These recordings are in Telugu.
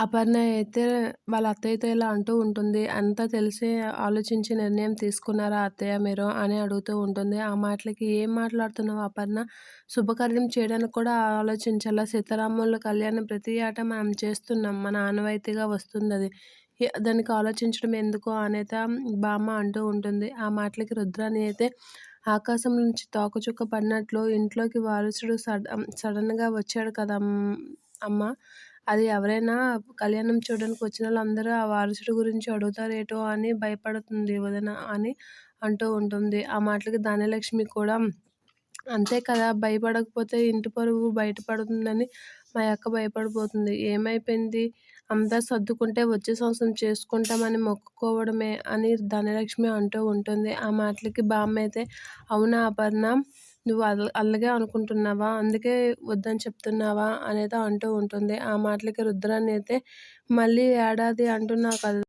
అపర్ణ అయితే వాళ్ళ అత్తయ్యతో ఇలా అంటూ ఉంటుంది. అంతా తెలిసి ఆలోచించి నిర్ణయం తీసుకున్నారా అత్తయ్య మీరు? అని అడుగుతూ ఉంటుంది. ఆ మాటలకి ఏం మాట్లాడుతున్నావు అపర్ణ? శుభకార్యం చేయడానికి కూడా ఆలోచించాలా? సీతారాముల కళ్యాణం ప్రతి ఆట మనం చేస్తున్నాం. మన ఆనవాయితీగా వస్తుందది. దానికి ఆలోచించడం ఎందుకు? అనేత బామ్మ అంటూ ఉంటుంది. ఆ మాటలకి రుద్రాని అయితే ఆకాశం నుంచి తోకచుక్క పడినట్లు ఇంట్లోకి వారసుడు సడ సడన్‌గా వచ్చాడు కదా అమ్మ! అది ఎవరైనా కళ్యాణం చూడడానికి వచ్చిన వాళ్ళందరూ ఆ వారసుడి గురించి అడుగుతారేటో అని భయపడుతుంది వదిన అని అంటూ ఉంటుంది. ఆ మాటలకి ధాన్యలక్ష్మి కూడా అంతే కదా! భయపడకపోతే ఇంటి పరువు బయటపడుతుందని మా అక్క భయపడిపోతుంది. ఏమైపోయింది? అంతా సర్దుకుంటే వచ్చే సంవత్సరం చేసుకుంటామని మొక్కుకోవడమే అని ధనలక్ష్మి అంటూ ఉంటుంది. ఆ మాటలకి బామ్మ అయితే అవునా అపర్ణ! నువ్వు అల్ అల్లగే అనుకుంటున్నావా? అందుకే వద్దని చెప్తున్నావా? అనేది అంటూ ఉంటుంది. ఆ మాటలకి రుద్రాన్ని అయితే మళ్ళీ ఏడాది అంటున్నావు కదా!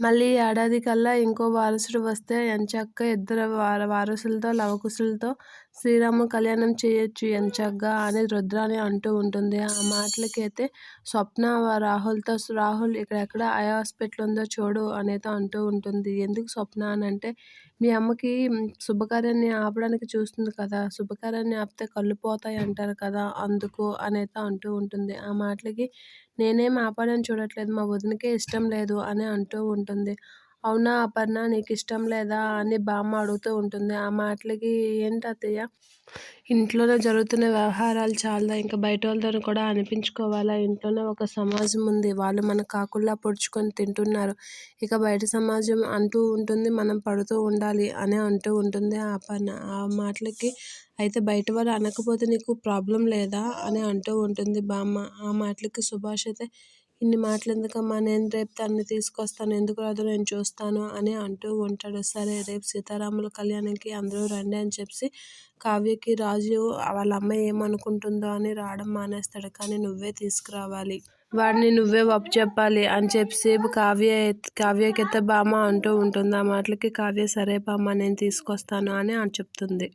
మళ్ళీ ఏడాది కల్లా ఇంకో వారసుడు వస్తే ఎంచక్కా ఇద్దరు వార వారసులతో లవకుశులతో శ్రీరామ కళ్యాణం చేయొచ్చు ఎంచక్కా అని రుద్రాని అంటూ ఉంటుంది. ఆ మాటలకైతే స్వప్న రాహుల్‌తో రాహుల్ ఇక్కడెక్కడ ఐ హాస్పిటల్ ఉందో చూడు అనేది అంటూ ఉంటుంది. ఎందుకు స్వప్న అని అంటే మీ అమ్మకి శుభకార్యాన్ని ఆపడానికి చూస్తుంది కదా! శుభకార్యాన్ని ఆపితే కళ్ళు పోతాయి అంటారు కదా! అందుకు అనేది అంటూ ఉంటుంది. ఆ మాటలకి నేనేం ఆపాలని చూడట్లేదు. మా వదినకే ఇష్టం లేదు అని అంటూ ఉంటుంది. ఉంటుంది అవునా అపర్ణ నీకు ఇష్టం లేదా? అని బామ్మ అడుగుతూ ఉంటుంది. ఆ మాటలకి ఏంటి అత్తయ్య? ఇంట్లోనే జరుగుతున్న వ్యవహారాలు చాలా ఇంకా బయట వాళ్ళతో కూడా అనిపించుకోవాలా? ఇంట్లోనే ఒక సమాజం ఉంది. వాళ్ళు మన కాకుల్లా పొడుచుకొని తింటున్నారు. ఇక బయట సమాజం అంటూ ఉంటుంది. మనం పడుతూ ఉండాలి అని అంటూ ఉంటుంది ఆ అపర్ణ. ఆ మాటలకి అయితే బయట వాళ్ళు అనకపోతే నీకు ప్రాబ్లం లేదా? అని అంటూ ఉంటుంది బామ్మ. ఆ మాటలకి సుభాష్ అయితే ఇన్ని మాటలు ఎందుకమ్మా? నేను రేపు తనని తీసుకొస్తాను. ఎందుకు రాదు నేను చూస్తాను అని అంటూ ఉంటాడు. సరే రేపు సీతారాముల కళ్యాణంకి అందరూ రండి అని చెప్పి కావ్యకి రాజు వాళ్ళ అమ్మ ఏమనుకుంటుందో అని రావడం మానేస్తాడు. కానీ నువ్వే తీసుకురావాలి. వాడిని నువ్వే చెప్పాలి అని చెప్పి కావ్య కావ్యకైతే బామ్మ అంటూ ఉంటుంది. ఆ మాటలకి కావ్య సరే బామ్మ నేను తీసుకొస్తాను అని చెప్తుంది.